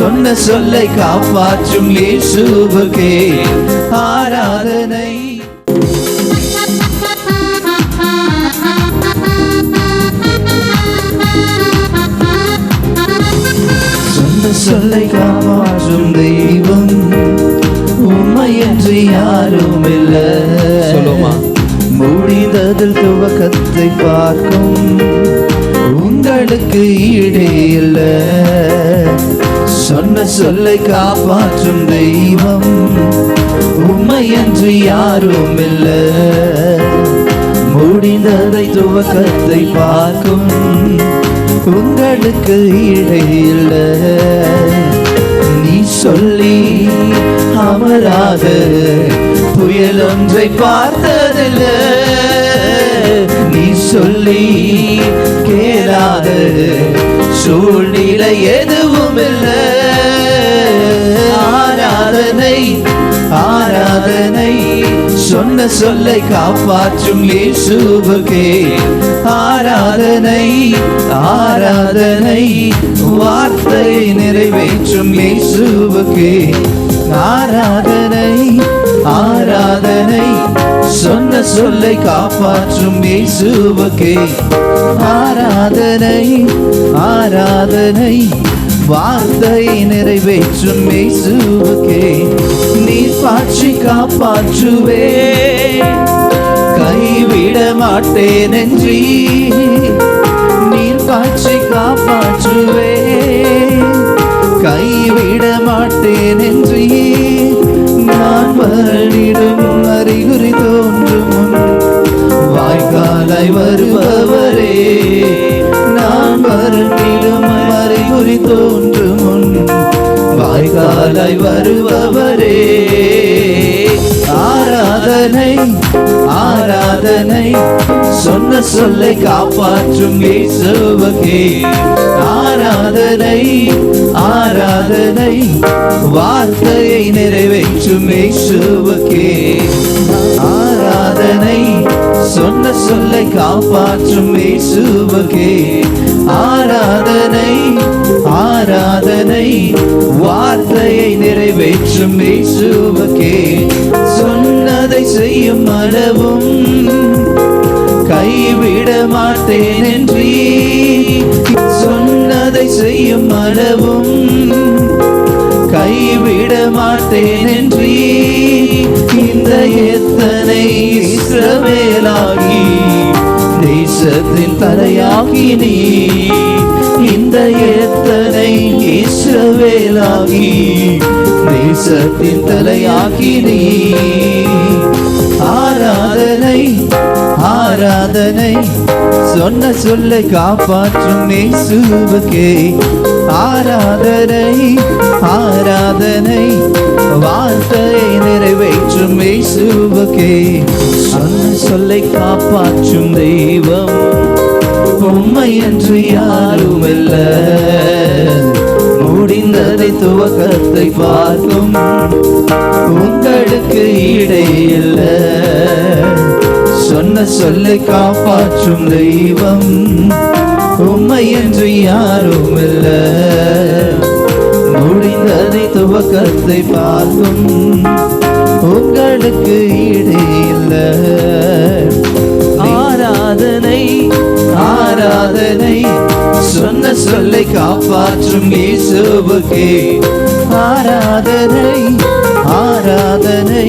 சொன்ன சொல்லை காப்பாற்றும் இயேசுவுக்கே. ஆராதனை. சொன்ன சொல்லை காப்பாற்றும் தெய்வம் உண்மையன்றி யாரும் இல்லை சொல்லுவோமா? முடிந்ததில் துவக்கத்தை பார்க்கும். உங்களுக்கு ஈடே இல்லை. சொன்ன சொல்லை காப்பாற்றும் தெய்வம். உண்மையன்றி யாரும் இல்லை முடிந்ததை துவக்கத்தை பார்க்கும். உங்களுக்கு ஈடே நீ சொல்லி அமராத புயல் ஒன்றை பார்த்ததில்ல. நீ சொல்லி கேளாத சூழ்நிலை எதுவும் இல்லை ஆராதனை ஆராதனை. சொன்ன சொல்லை காப்பாற்றும் இயேசுவுக்கே. ஆராதனை ஆராதனை. வார்த்தையை நிறைவேற்றும் இயேசுவுக்கே. ஆராதனை ஆராதனை. சொன்ன சொல்லை காப்பாற்றும் இயேசுவுக்கே. ஆராதனை ஆராதனை. வார்த்தை நிறைவேற்றும் இயேசுவுக்கே. நீ சாட்சி காப்பாற்றுவே. கைவிட மாட்டேன் என்றீ ஆராதனை சொன்ன சொல்லை காப்பாற்றும் இயேசுவுக்கே. ஆராதனை ஆராதனை வார்த்தையை நிறைவேற்றும் இயேசுவுக்கே. ஆராதனை சொன்ன சொல்லை காப்பாற்றும் இயேசுவுக்கே. ஆராதனை ஆராதனை வார்த்தையை நிறைவேற்றும் இயேசுவுக்கே. செய்யும் கைவிட மாட்டேன் என்றீ சொன்னதை செய்யும் அளவும் கைவிட மாட்டேன் என்றீ இந்த எத்தனை இஸ்ரவேலாகி தேசத்தின் தலையாகி நீ. இந்த எத்தனை இஸ்ரவேலாகி தேசத்தின் தலையாகி நீ. ஆராதனை ஆராதனை சொன்ன சொல்லை காப்பாற்றும் இயேசுவுக்கே ஆராதனை ஆராதனை வார்த்தையை நிறைவேற்றும் இயேசுவுக்கே சொன்ன சொல்லை காப்பாற்றும் தெய்வம். உண்மை என்று யாரும் இல்ல முடிந்ததை துவக்கத்தை பார்க்கும் உங்களுக்கு ஈடே சொன்ன சொல்லை காப்பாற்றும் தெய்வம் உண்மை என்று யாரும் இல்ல முடிந்ததை துவக்கத்தை பார்க்கும் உங்களுக்கு இடையில்லை ஆராதனை சொன்ன சொல்லை காப்பாற்றும் இயேசுவுக்கே. ஆராதனை ஆராதனை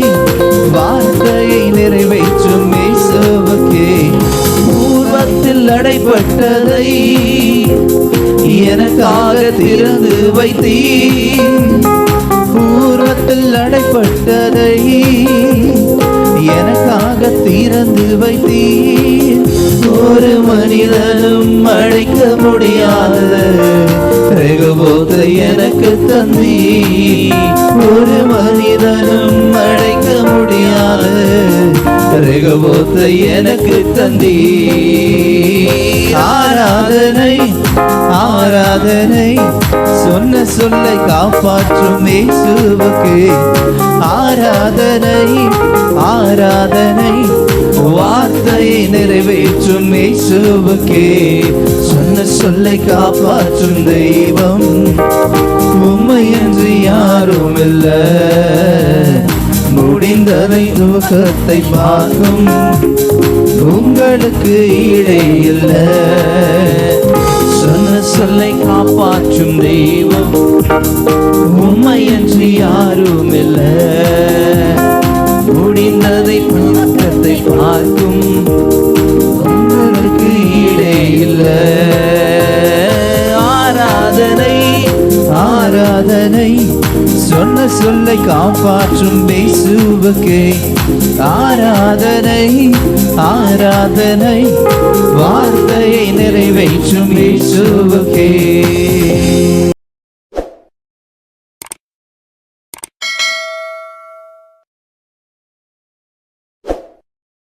வார்த்தையை நிறைவேற்றும் இயேசுவுக்கே. பூர்வத்தில் அடைப்பட்டதை எனக்காக திறந்து வைத்தீ பூர்வத்தில் அடைப்பட்டதை எனக்காக திறந்து வைத்தீ மனிதனும் அழைக்க முடியாது. ரெகுபோத்தை எனக்கு தந்தி ஒரு மனிதனும் அழைக்க முடியாது. ரெகுபோத்தை எனக்கு தந்தி. ஆராதனை ஆராதனை சொன்ன சொல்லை காப்பாற்றும் இயேசுவுக்கு. ஆராதனை ஆராதனை வார்த்தையை நிறைவேற்றும் இயேசுவுக்கே. சொன்ன சொல்லை காப்பாற்றும் தெய்வம். உண்மை என்று யாரும் இல்லை முடிந்ததை துக்கத்தை பார்க்கும். உங்களுக்கு ஈடே இல்லை. சொன்ன சொல்லை காப்பாற்றும் தெய்வம். உண்மை என்று யாரும் இல்லை யாருக்கும் உங்களுக்கு ஈடே இல்ல. ஆராதனை ஆராதனை. சொன்ன சொல்லை காப்பாற்றும் பேசுவக்கே ஆராதனை ஆராதனை. வார்த்தையை நிறைவேற்றும் பேசுவக்கே